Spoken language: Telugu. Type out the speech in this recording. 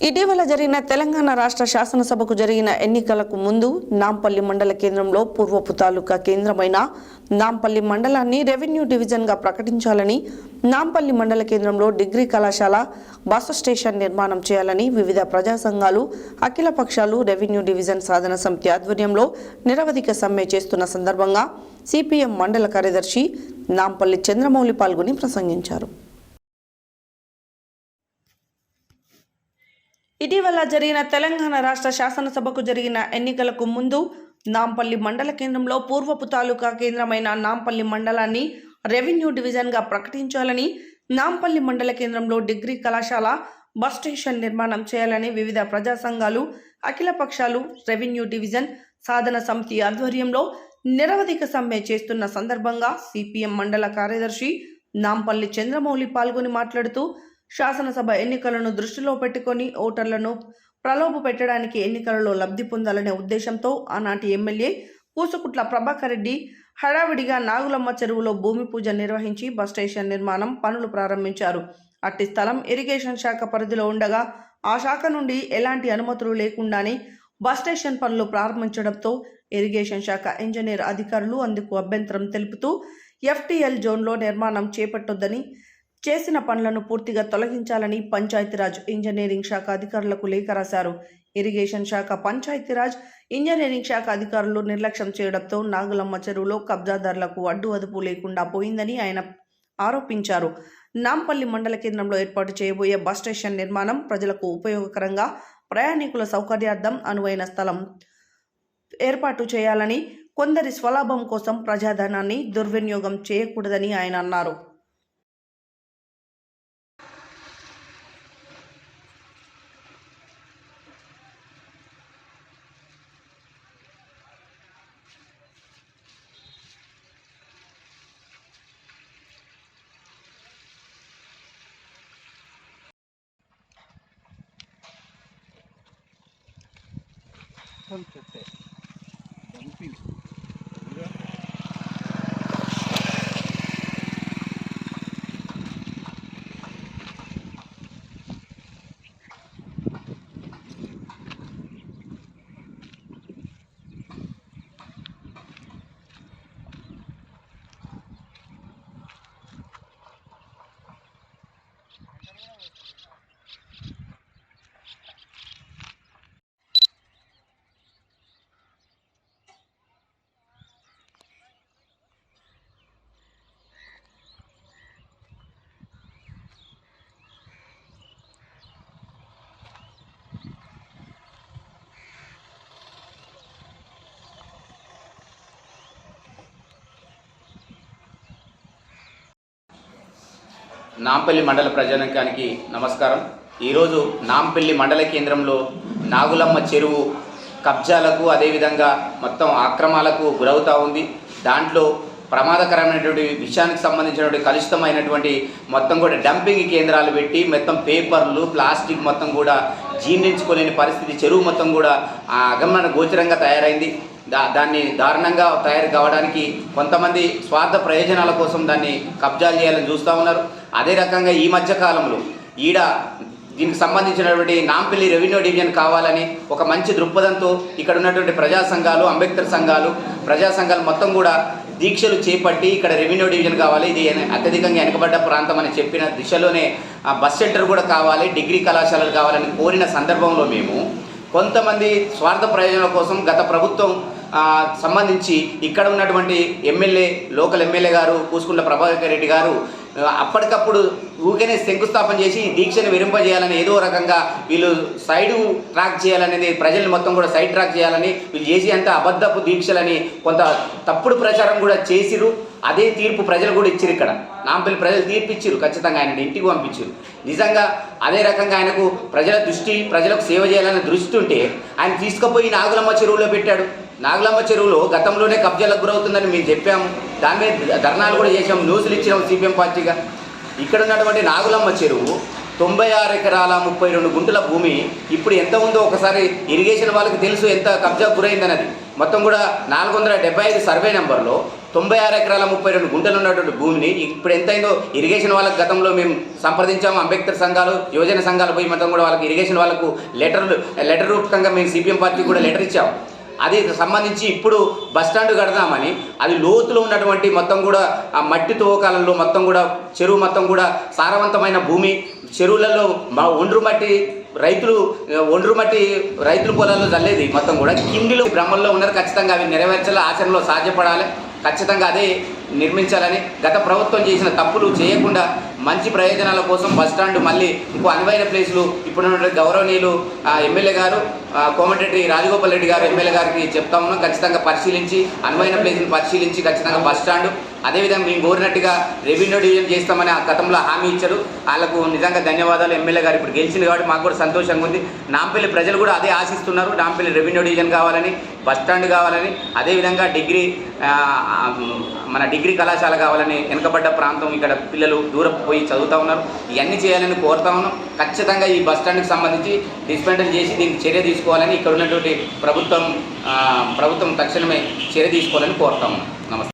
ఇటీవల జరిగిన తెలంగాణ రాష్ట్ర శాసనసభకు జరిగిన ఎన్నికలకు ముందు నాంపల్లి మండల కేంద్రంలో పూర్వపు తాలూకా కేంద్రమైన నాంపల్లి మండలాన్ని రెవెన్యూ డివిజన్గా ప్రకటించాలని నాంపల్లి మండల కేంద్రంలో డిగ్రీ కళాశాల బస్సు స్టేషన్ నిర్మాణం చేయాలని వివిధ ప్రజా సంఘాలు అఖిల పక్షాలు రెవెన్యూ డివిజన్ సాధన సమితి ఆధ్వర్యంలో నిరవధిక సమ్మె చేస్తున్న సందర్భంగా సిపిఎం మండల కార్యదర్శి నాంపల్లి చంద్రమౌళి పాల్గొని ప్రసంగించారు. ఇటీవల జరిగిన తెలంగాణ రాష్ట్ర శాసనసభకు జరిగిన ఎన్నికలకు ముందు నాంపల్లి మండల కేంద్రంలో పూర్వపు తాలూకా కేంద్రమైన నాంపల్లి మండలాన్ని రెవెన్యూ డివిజన్గా ప్రకటించాలని నాంపల్లి మండల కేంద్రంలో డిగ్రీ కళాశాల బస్ స్టేషన్ నిర్మాణం చేయాలని వివిధ ప్రజా సంఘాలు అఖిల పక్షాలు రెవెన్యూ డివిజన్ సాధన సమితి ఆధ్వర్యంలో నిరవధిక సమ్మె చేస్తున్న సందర్భంగా సిపిఎం మండల కార్యదర్శి నాంపల్లి చంద్రమౌళి పాల్గొని మాట్లాడుతూ శాసనసభ ఎన్నికలను దృష్టిలో పెట్టుకొని ఓటర్లను ప్రలోభ పెట్టడానికి ఎన్నికలలో లబ్ధి పొందాలనే ఉద్దేశంతో ఆనాటి ఎమ్మెల్యే పూసుకుట్ల ప్రభాకర్ రెడ్డి హడావిడిగా నాగులమ్మ చెరువులో భూమి పూజ నిర్వహించి బస్ స్టేషన్ నిర్మాణం పనులు ప్రారంభించారు. అట్టి స్థలం ఇరిగేషన్ శాఖ పరిధిలో ఉండగా ఆ శాఖ నుండి ఎలాంటి అనుమతులు లేకుండానే బస్ స్టేషన్ పనులు ప్రారంభించడంతో ఇరిగేషన్ శాఖ ఇంజనీర్ అధికారులు అందుకు అభ్యంతరం తెలుపుతూ ఎఫ్టీఎల్ జోన్లో నిర్మాణం చేపట్టొద్దని చేసిన పనులను పూర్తిగా తొలగించాలని పంచాయతీరాజ్ ఇంజనీరింగ్ శాఖ అధికారులకు లేఖ రాశారు. ఇరిగేషన్ శాఖ పంచాయతీరాజ్ ఇంజనీరింగ్ శాఖ అధికారులు నిర్లక్ష్యం చేయడంతో నాగులమ్మ చెరువులో కబ్జాదారులకు అడ్డు అదుపు లేకుండా పోయిందని ఆయన ఆరోపించారు. నాంపల్లి మండల కేంద్రంలో ఏర్పాటు చేయబోయే బస్ స్టేషన్ నిర్మాణం ప్రజలకు ఉపయోగకరంగా ప్రయాణికుల సౌకర్యార్థం అనువైన స్థలం ఏర్పాటు చేయాలని కొందరి స్వలాభం కోసం ప్రజాధనాన్ని దుర్వినియోగం చేయకూడదని ఆయన అన్నారు. చెప్తే డంపింగ్ నాంపల్లి మండల ప్రజానికానికి నమస్కారం. ఈరోజు నాంపల్లి మండల కేంద్రంలో నాగులమ్మ చెరువు కబ్జాలకు అదేవిధంగా మొత్తం ఆక్రమాలకు గురవుతూ ఉంది. దాంట్లో ప్రమాదకరమైనటువంటి విషయానికి సంబంధించినటువంటి కలుషితమైనటువంటి మొత్తం కూడా డంపింగ్ కేంద్రాలు పెట్టి మొత్తం పేపర్లు ప్లాస్టిక్ మొత్తం కూడా జీర్ణించుకోలేని పరిస్థితి. చెరువు మొత్తం కూడా ఆ అగమన గోచరంగా తయారైంది. దా దాన్ని దారుణంగా తయారు కావడానికి కొంతమంది స్వార్థ ప్రయోజనాల కోసం దాన్ని కబ్జాలు చేయాలని చూస్తూ ఉన్నారు. అదే రకంగా ఈ మధ్య కాలంలో ఈడ దీనికి సంబంధించినటువంటి నాంపల్లి రెవెన్యూ డివిజన్ కావాలని ఒక మంచి దృక్పథంతో ఇక్కడ ఉన్నటువంటి ప్రజా సంఘాలు అంబేద్కర్ సంఘాలు ప్రజా సంఘాలు మొత్తం కూడా దీక్షలు చేపట్టి ఇక్కడ రెవెన్యూ డివిజన్ కావాలి. ఇది అత్యధికంగా వెనుకబడ్డ ప్రాంతం అని చెప్పిన దిశలోనే ఆ బస్ సెంటర్ కూడా కావాలి డిగ్రీ కళాశాలలు కావాలని కోరిన సందర్భంలో మేము కొంతమంది స్వార్థ ప్రయోజనాల కోసం గత ప్రభుత్వం సంబంధించి ఇక్కడ ఉన్నటువంటి ఎమ్మెల్యే లోకల్ ఎమ్మెల్యే గారు కూసుకుంట్ల ప్రభాకర్ రెడ్డి గారు అప్పటికప్పుడు ఊరికనే శంకుస్థాపన చేసి దీక్షను విరింపజేయాలని ఏదో రకంగా వీళ్ళు సైడ్ ట్రాక్ చేయాలనేది ప్రజల్ని మొత్తం కూడా సైడ్ ట్రాక్ చేయాలని వీళ్ళు చేసి అంత అబద్ధపు దీక్షలని కొంత తప్పుడు ప్రచారం కూడా చేసిరు అదే తీర్పు ప్రజలు కూడా ఇచ్చారు ఇక్కడ. నాంపల్లి ప్రజలు తీర్పు ఇచ్చారు ఖచ్చితంగా ఆయన ఇంటికి పంపించారు నిజంగా అదే రకంగా ఆయనకు ప్రజల దృష్టి ప్రజలకు సేవ చేయాలనే దృష్టి ఉంటే ఆయన తీసుకుపోయి నాగులమ్మ చెరువులో పెట్టాడు. నాగులమ్మ చెరువులో గతంలోనే కబ్జాలకు గురవుతుందని మేము చెప్పాము. దాని మీద ధర్నాలు కూడా చేసాం న్యూస్లు ఇచ్చినాం సిపిఎం పార్టీగా. ఇక్కడ ఉన్నటువంటి నాగులమ్మ చెరువు తొంభై ఆరు ఎకరాల ముప్పై రెండు గుంటల భూమి ఇప్పుడు ఎంత ఉందో ఒకసారి ఇరిగేషన్ వాళ్ళకి తెలుసు ఎంత కబ్జా గురైందన్నది. మొత్తం కూడా నాలుగు వందల డెబ్బై ఐదు సర్వే నెంబర్లో తొంభై ఆరు ఎకరాల ముప్పై రెండు గుంటలు ఉన్నటువంటి భూమిని ఇప్పుడు ఎంతైందో ఇరిగేషన్ వాళ్ళకి గతంలో మేము సంప్రదించాము. అంబేద్కర్ సంఘాలు యువజన సంఘాలు పోయి మొత్తం కూడా వాళ్ళకి ఇరిగేషన్ వాళ్ళకు లెటర్లు లెటర్ రూపకంగా మేము సిపిఎం పార్టీ కూడా లెటర్ ఇచ్చాము. అది సంబంధించి ఇప్పుడు బస్ స్టాండ్ కడదామని అది లోతులో ఉన్నటువంటి మొత్తం కూడా ఆ మట్టి తవ్వకాలలో మొత్తం కూడా చెరువు మొత్తం కూడా సారవంతమైన భూమి చెరువులలో మా ఒండ్రు మట్టి రైతులు ఒండ్రు మట్టి రైతుల పొలాల్లో చల్లేది మొత్తం కూడా. కిండిలు భ్రమంలో ఉన్నారు ఖచ్చితంగా అవి నెరవేర్చాలి ఆచరణలో సాధ్యపడాలి ఖచ్చితంగా అదే నిర్మించాలని గత ప్రభుత్వం చేసిన తప్పులు చేయకుండా మంచి ప్రయోజనాల కోసం బస్ స్టాండ్ మళ్ళీ ఇంకో అనువైన ప్లేసులు ఇప్పుడున్నటువంటి గౌరవనీయులు ఎమ్మెల్యే గారు కోమటిరెడ్డి రాజగోపాల్ రెడ్డి గారు ఎమ్మెల్యే గారికి చెప్తా ఉన్నాం. ఖచ్చితంగా పరిశీలించి అనువైన ప్లేసులు పరిశీలించి ఖచ్చితంగా బస్ స్టాండ్ అదేవిధంగా మేము కోరినట్టుగా రెవెన్యూ డివిజన్ చేస్తామని ఆ గతంలో హామీ ఇచ్చారు. వాళ్ళకు నిజంగా ధన్యవాదాలు. ఎమ్మెల్యే గారు ఇప్పుడు గెలిచింది కాబట్టి మాకు కూడా సంతోషంగా ఉంది. నాంపల్లి ప్రజలు కూడా అదే ఆశిస్తున్నారు. నాంపల్లి రెవెన్యూ డివిజన్ కావాలని బస్ స్టాండ్ కావాలని అదేవిధంగా డిగ్రీ మన డిగ్రీ కళాశాల కావాలని వెనుకబడ్డ ప్రాంతం ఇక్కడ పిల్లలు దూరం పోయి చదువుతూ ఉన్నారు. ఇవన్నీ చేయాలని కోరుతా ఉన్నాం. ఖచ్చితంగా ఈ బస్ స్టాండ్కి సంబంధించి డిస్మెంటల్ చేసి దీనికి చర్య తీసుకోవాలని ఇక్కడ ఉన్నటువంటి ప్రభుత్వం ప్రభుత్వం తక్షణమే చర్య తీసుకోవాలని కోరుతా ఉన్నాం. నమస్తే.